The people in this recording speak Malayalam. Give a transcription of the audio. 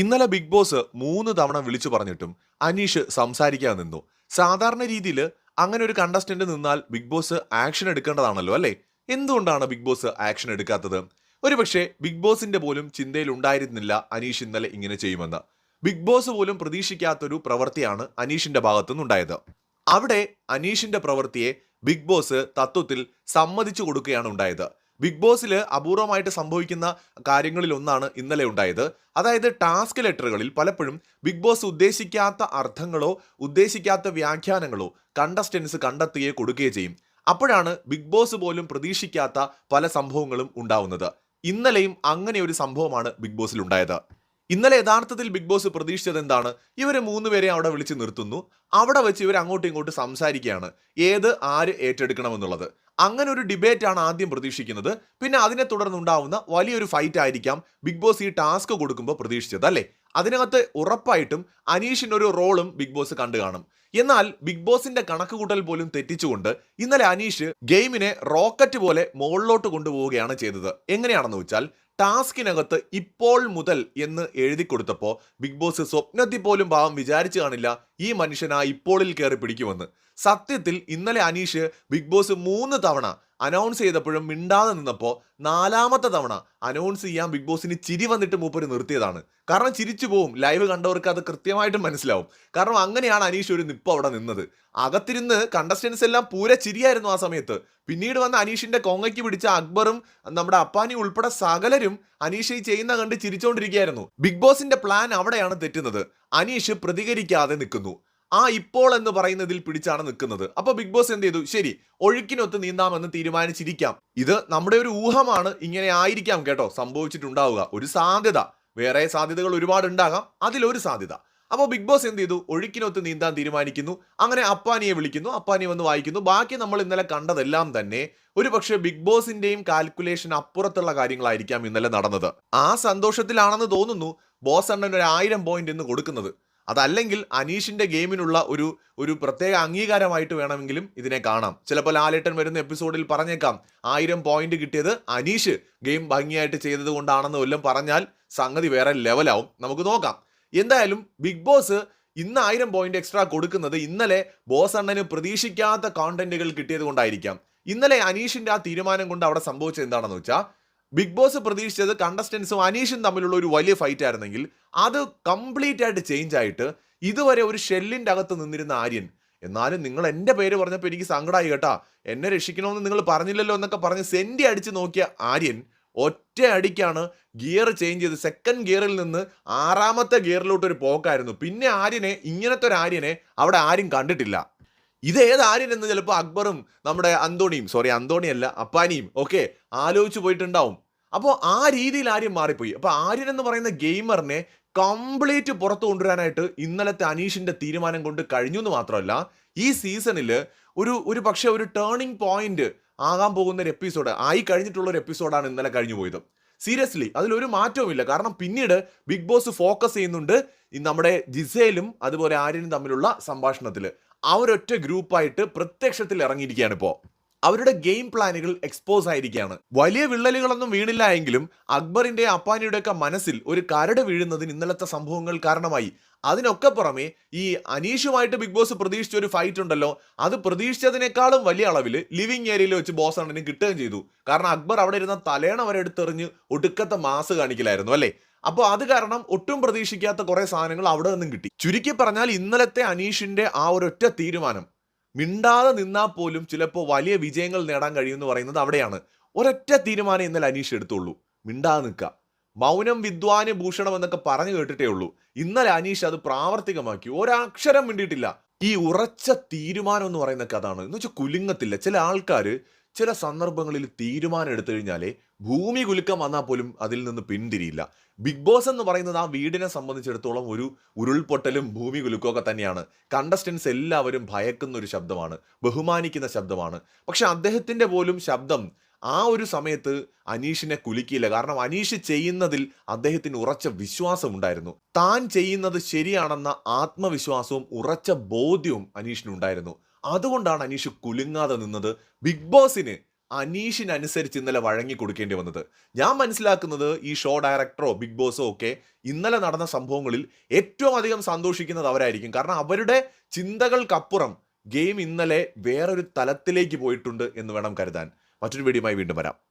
ഇന്നലെ ബിഗ് ബോസ് മൂന്ന് തവണ വിളിച്ചു പറഞ്ഞിട്ടും അനീഷ് സംസാരിക്കാൻ നിന്നു. സാധാരണ രീതിയിൽ അങ്ങനെ ഒരു കണ്ടസ്റ്റന്റ് നിന്നാൽ ബിഗ് ബോസ് ആക്ഷൻ എടുക്കേണ്ടതാണല്ലോ അല്ലേ? എന്തുകൊണ്ടാണ് ബിഗ് ബോസ് ആക്ഷൻ എടുക്കാത്തത്? ഒരുപക്ഷെ ബിഗ് ബോസിന്റെ പോലും ചിന്തയിൽ ഉണ്ടായിരുന്നില്ല അനീഷ് ഇന്നലെ ഇങ്ങനെ ചെയ്യുമെന്ന്. ബിഗ് ബോസ് പോലും പ്രതീക്ഷിക്കാത്തൊരു പ്രവൃത്തിയാണ് അനീഷിന്റെ ഭാഗത്തുനിന്നുണ്ടായത്. അവിടെ അനീഷിന്റെ പ്രവൃത്തിയെ ബിഗ് ബോസ് തത്വത്തിൽ സമ്മതിച്ചു കൊടുക്കുകയാണ് ഉണ്ടായത്. ബിഗ് ബോസിൽ അപൂർവമായിട്ട് സംഭവിക്കുന്ന കാര്യങ്ങളിൽ ഒന്നാണ് ഇന്നലെ ഉണ്ടായത്. അതായത് ടാസ്ക് ലെറ്ററുകളിൽ പലപ്പോഴും ബിഗ് ബോസ് ഉദ്ദേശിക്കാത്ത അർത്ഥങ്ങളോ ഉദ്ദേശിക്കാത്ത വ്യാഖ്യാനങ്ങളോ കണ്ടസ്റ്റൻസ് കണ്ടെത്തുകയോ കൊടുക്കുകയോ ചെയ്യും. അപ്പോഴാണ് ബിഗ് ബോസ് പോലും പ്രതീക്ഷിക്കാത്ത പല സംഭവങ്ങളും ഉണ്ടാവുന്നത്. ഇന്നലെയും അങ്ങനെ ഒരു സംഭവമാണ് ബിഗ് ബോസിൽ ഉണ്ടായത്. ഇന്നലെ യഥാർത്ഥത്തിൽ ബിഗ് ബോസ് പ്രതീക്ഷിച്ചത് എന്താണ്? ഇവരെ മൂന്നുപേരെ അവിടെ വിളിച്ച് നിർത്തുന്നു. അവിടെ വെച്ച് ഇവർ അങ്ങോട്ടും ഇങ്ങോട്ടും സംസാരിക്കുകയാണ്. ഏത് ആര് ഏറ്റെടുക്കണമെന്നുള്ളത്. അങ്ങനെ ഒരു ഡിബേറ്റാണ് ആദ്യം പ്രതീക്ഷിക്കുന്നത്. പിന്നെ അതിനെ തുടർന്നുണ്ടാവുന്ന വലിയൊരു ഫൈറ്റ് ആയിരിക്കാം ബിഗ് ബോസ് ഈ ടാസ്ക് കൊടുക്കുമ്പോൾ പ്രതീക്ഷിച്ചത് അല്ലേ? അതിനകത്ത് ഉറപ്പായിട്ടും അനീഷിന് ഒരു റോളും ബിഗ് ബോസ് കണ്ടു കാണും. എന്നാൽ ബിഗ് ബോസിന്റെ കണക്കുകൂട്ടൽ പോലും തെറ്റിച്ചുകൊണ്ട് ഇന്നലെ അനീഷ് ഗെയിമിനെ റോക്കറ്റ് പോലെ മുകളിലോട്ട് കൊണ്ടുപോവുകയാണ് ചെയ്തത്. എങ്ങനെയാണെന്ന് വെച്ചാൽ ടാസ്കിനകത്ത് ഇപ്പോൾ മുതൽ എന്ന് എഴുതി കൊടുത്തപ്പോൾ ബിഗ് ബോസ് സ്വപ്നത്തിൽ പോലും ഭാവം വിചാരിച്ചു കാണില്ല ഈ മനുഷ്യനാ ഇപ്പോളിൽ കയറി പിടിക്കുമെന്ന്. സത്യത്തിൽ ഇന്നലെ അനീഷ് ബിഗ് ബോസ് മൂന്ന് തവണ അനൗൺസ് ചെയ്തപ്പോഴും മിണ്ടാതെ നിന്നപ്പോൾ നാലാമത്തെ തവണ അനൗൺസ് ചെയ്യാൻ ബിഗ് ബോസിന് ചിരി വന്നിട്ട് മൂപ്പര് നിർത്തിയതാണ്. കാരണം ചിരിച്ചു പോവും. ലൈവ് കണ്ടവർക്ക് അത് കൃത്യമായിട്ടും മനസ്സിലാവും. കാരണം അങ്ങനെയാണ് അനീഷ് ഒരു നിപ്പ് അവിടെ നിന്നത്. അകത്തിരുന്ന് കണ്ടസ്റ്റൻസ് എല്ലാം പൂര ചിരിയായിരുന്നു ആ സമയത്ത്. പിന്നീട് വന്ന അനീഷിന്റെ കൊങ്ങയ്ക്ക് പിടിച്ച അക്ബറും നമ്മുടെ അപ്പാനി ഉൾപ്പെടെ സകലരും അനീഷ് ഈ ചെയ്യുന്ന കണ്ട് ചിരിച്ചോണ്ടിരിക്കുകയായിരുന്നു. ബിഗ് ബോസിന്റെ പ്ലാൻ അവിടെയാണ് തെറ്റുന്നത്. അനീഷ് പ്രതികരിക്കാതെ നിൽക്കുന്നു. ആ ഇപ്പോൾ എന്ന് പറയുന്നതിൽ പിടിച്ചാണ് നിൽക്കുന്നത്. അപ്പൊ ബിഗ് ബോസ് എന്ത് ചെയ്തു? ശരി ഒഴുക്കിനൊത്ത് നീന്താമെന്ന് തീരുമാനിച്ചിരിക്കാം. ഇത് നമ്മുടെ ഒരു ഊഹമാണ്. ഇങ്ങനെ ആയിരിക്കാം കേട്ടോ. സംഭവിച്ചിട്ടുണ്ടാവുക. ഒരു സാധ്യത. വേറെ സാധ്യതകൾ ഒരുപാട് ഉണ്ടാകാം അതിലൊരു സാധ്യത. അപ്പോൾ ബിഗ് ബോസ് എന്ത് ചെയ്തു? ഒഴുക്കിനൊത്ത് നീന്താൻ തീരുമാനിക്കുന്നു. അങ്ങനെ അപ്പാനിയെ വിളിക്കുന്നു. അപ്പാനി വന്ന് വായിക്കുന്നു. ബാക്കി നമ്മൾ ഇന്നലെ കണ്ടതെല്ലാം തന്നെ ഒരു പക്ഷേ ബിഗ് ബോസിന്റെയും കാൽക്കുലേഷൻ അപ്പുറത്തുള്ള കാര്യങ്ങളായിരിക്കാം ഇന്നലെ നടന്നത്. ആ സന്തോഷത്തിലാണെന്ന് തോന്നുന്നു. ബോസ് അണ്ണൻ ഒരു ആയിരം പോയിന്റ് എന്ന് കൊടുക്കുന്നത്. അതല്ലെങ്കിൽ അനീഷിന്റെ ഗെയിമിനുള്ള ഒരു ഒരു പ്രത്യേക അംഗീകാരമായിട്ട് വേണമെങ്കിലും ഇതിനെ കാണാം. ചിലപ്പോൾ ലാലേട്ടൻ വരുന്ന എപ്പിസോഡിൽ പറഞ്ഞേക്കാം ആയിരം പോയിന്റ് കിട്ടിയത് അനീഷ് ഗെയിം ഭംഗിയായിട്ട് ചെയ്തത് കൊണ്ടാണെന്ന് വല്ലതും പറഞ്ഞാൽ സംഗതി വേറെ ലെവലാവും നമുക്ക് നോക്കാം. എന്തായാലും ബിഗ് ബോസ് ഇന്ന് ആയിരം പോയിന്റ് എക്സ്ട്രാ കൊടുക്കുന്നത് ഇന്നലെ ബോസ് അണ്ണന് പ്രതീക്ഷിക്കാത്ത കോണ്ടന്റുകൾ കിട്ടിയത് കൊണ്ടായിരിക്കാം. ഇന്നലെ അനീഷിന്റെ ആ തീരുമാനം കൊണ്ട് അവിടെ സംഭവിച്ചത് എന്താണെന്ന് വെച്ചാൽ ബിഗ് ബോസ് പ്രതീക്ഷിച്ചത് കണ്ടസ്റ്റൻസും അനീഷും തമ്മിലുള്ള ഒരു വലിയ ഫൈറ്റ് ആയിരുന്നെങ്കിൽ അത് കംപ്ലീറ്റ് ആയിട്ട് ചേഞ്ച് ആയിട്ട് ഇതുവരെ ഒരു ഷെല്ലിന്റെ അകത്ത് നിന്നിരുന്ന ആര്യൻ എന്നാലും നിങ്ങൾ എന്റെ പേര് പറഞ്ഞപ്പോൾ എനിക്ക് സങ്കടമായി കേട്ടാ. എന്നെ രക്ഷിക്കണമെന്ന് നിങ്ങൾ പറഞ്ഞില്ലല്ലോ എന്നൊക്കെ പറഞ്ഞ് സെന്റി അടിച്ച് നോക്കിയ ആര്യൻ ഒറ്റ അടിക്കാണ് ഗിയർ ചേഞ്ച് ചെയ്ത് സെക്കൻഡ് ഗിയറിൽ നിന്ന് ആറാമത്തെ ഗിയറിലോട്ട് ഒരു പോക്കായിരുന്നു. പിന്നെ ആര്യനെ ഇങ്ങനത്തെ ഒരു ആര്യനെ അവിടെ ആരും കണ്ടിട്ടില്ല. ഇത് ആര്യൻ എന്ന് ചിലപ്പോൾ അക്ബറും നമ്മുടെ അന്തോണിയും സോറി അന്തോണിയല്ല അപ്പാനിയും ഒക്കെ ആലോചിച്ച് പോയിട്ടുണ്ടാവും. അപ്പോൾ ആ രീതിയിൽ ആര്യം മാറിപ്പോയി. അപ്പോൾ ആര്യൻ എന്ന് പറയുന്ന ഗെയിമറിനെ കംപ്ലീറ്റ് പുറത്തു കൊണ്ടുവരാനായിട്ട് ഇന്നലത്തെ അനീഷിന്റെ തീരുമാനം കൊണ്ട് കഴിഞ്ഞു എന്ന് മാത്രമല്ല ഈ സീസണിൽ ഒരു ഒരു പക്ഷേ ഒരു ടേണിംഗ് പോയിന്റ് ആകാൻ പോകുന്ന ഒരു എപ്പിസോഡ് ആയി കഴിഞ്ഞിട്ടുള്ള ഒരു എപ്പിസോഡാണ് ഇന്നലെ കഴിഞ്ഞു പോയത് സീരിയസ്ലി അതിലൊരു മാറ്റവുമില്ല. കാരണം പിന്നീട് ബിഗ് ബോസ് ഫോക്കസ് ചെയ്യുന്നുണ്ട് നമ്മുടെ ജിസേലും അതുപോലെ ആര്യനും തമ്മിലുള്ള സംഭാഷണത്തിൽ അവരൊറ്റ ഗ്രൂപ്പായിട്ട് പ്രത്യക്ഷത്തിൽ ഇറങ്ങിയിരിക്കുകയാണ് ഇപ്പോൾ അവരുടെ ഗെയിം പ്ലാനുകൾ എക്സ്പോസ് ആയിരിക്കുകയാണ്. വലിയ വിള്ളലുകളൊന്നും വീണില്ല എങ്കിലും അക്ബറിന്റെ അപ്പാനിയുടെ ഒക്കെ മനസ്സിൽ ഒരു കരട് വീഴുന്നതിന് ഇന്നലത്തെ സംഭവങ്ങൾ കാരണമായി. അതിനൊക്കെ പുറമെ ഈ അനീഷുമായിട്ട് ബിഗ് ബോസ് പ്രതീക്ഷിച്ച ഒരു ഫൈറ്റ് ഉണ്ടല്ലോ അത് പ്രതീക്ഷിച്ചതിനേക്കാളും വലിയ അളവിൽ ലിവിങ് ഏരിയയിൽ വെച്ച് ബോസ് അണ്ണന് കിട്ടുകയും ചെയ്തു. കാരണം അക്ബർ അവിടെ ഇരുന്ന തലേണ വരെ എടുത്തെറിഞ്ഞ് ഒടുക്കത്തെ മാസ് കാണിക്കലായിരുന്നു അല്ലേ? അപ്പോൾ അത് കാരണം ഒട്ടും പ്രതീക്ഷിക്കാത്ത കുറേ സാധനങ്ങൾ അവിടെ നിന്നും കിട്ടി. ചുരുക്കി പറഞ്ഞാൽ ഇന്നലത്തെ അനീഷിന്റെ ആ ഒരൊറ്റ തീരുമാനം മിണ്ടാതെ നിന്നാൽ പോലും ചിലപ്പോൾ വലിയ വിജയങ്ങൾ നേടാൻ കഴിയുമെന്ന് പറയുന്നത് അവിടെയാണ്. ഒരൊറ്റ തീരുമാനം ഇന്നലെ അനീഷ് എടുത്തുള്ളൂ. മിണ്ടാതെ നിൽക്കുക മൗനം വിദ്വാന് ഭൂഷണം എന്നൊക്കെ പറഞ്ഞു കേട്ടിട്ടേ ഉള്ളൂ. ഇന്നലെ അനീഷ് അത് പ്രാവർത്തികമാക്കി. ഒരക്ഷരം മിണ്ടിയിട്ടില്ല. ഈ ഉറച്ച തീരുമാനം എന്ന് പറയുന്ന കഥാണ് എന്ന് വെച്ചാൽ കുലുങ്ങത്തില്ല. ചില ആൾക്കാർ ചില സന്ദർഭങ്ങളിൽ തീരുമാനം എടുത്തു കഴിഞ്ഞാലേ ഭൂമി കുലുക്കം വന്നാൽ പോലും അതിൽ നിന്ന് പിന്തിരിയില്ല. ബിഗ് ബോസ് എന്ന് പറയുന്നത് ആ വീടിനെ സംബന്ധിച്ചിടത്തോളം ഒരു ഉരുൾപൊട്ടലും ഭൂമി കുലുക്കമൊക്കെ തന്നെയാണ്. കണ്ടസ്റ്റൻസ് എല്ലാവരും ഭയക്കുന്ന ഒരു ശബ്ദമാണ് ബഹുമാനിക്കുന്ന ശബ്ദമാണ്. പക്ഷെ അദ്ദേഹത്തിന്റെ പോലും ശബ്ദം ആ ഒരു സമയത്ത് അനീഷിനെ കുലുക്കിയില്ല. കാരണം അനീഷ് ചെയ്യുന്നതിൽ അദ്ദേഹത്തിന് ഉറച്ച വിശ്വാസം ഉണ്ടായിരുന്നു. താൻ ചെയ്യുന്നത് ശരിയാണെന്ന ആത്മവിശ്വാസവും ഉറച്ച ബോധ്യവും അനീഷിനുണ്ടായിരുന്നു. അതുകൊണ്ടാണ് അനീഷ് കുലുങ്ങാതെ നിന്നത്. ബിഗ് ബോസിന് അനീഷിനനുസരിച്ച് ഇന്നലെ വഴങ്ങി കൊടുക്കേണ്ടി വന്നത്. ഞാൻ മനസ്സിലാക്കുന്നത് ഈ ഷോ ഡയറക്ടറോ ബിഗ് ബോസോ ഒക്കെ ഇന്നലെ നടന്ന സംഭവങ്ങളിൽ ഏറ്റവും അധികം സന്തോഷിക്കുന്നത് അവരായിരിക്കും. കാരണം അവരുടെ ചിന്തകൾക്കപ്പുറം ഗെയിം ഇന്നലെ വേറൊരു തലത്തിലേക്ക് പോയിട്ടുണ്ട് എന്ന് വേണം കരുതാൻ. മറ്റൊരു വീഡിയോയുമായി വീണ്ടും വരാം.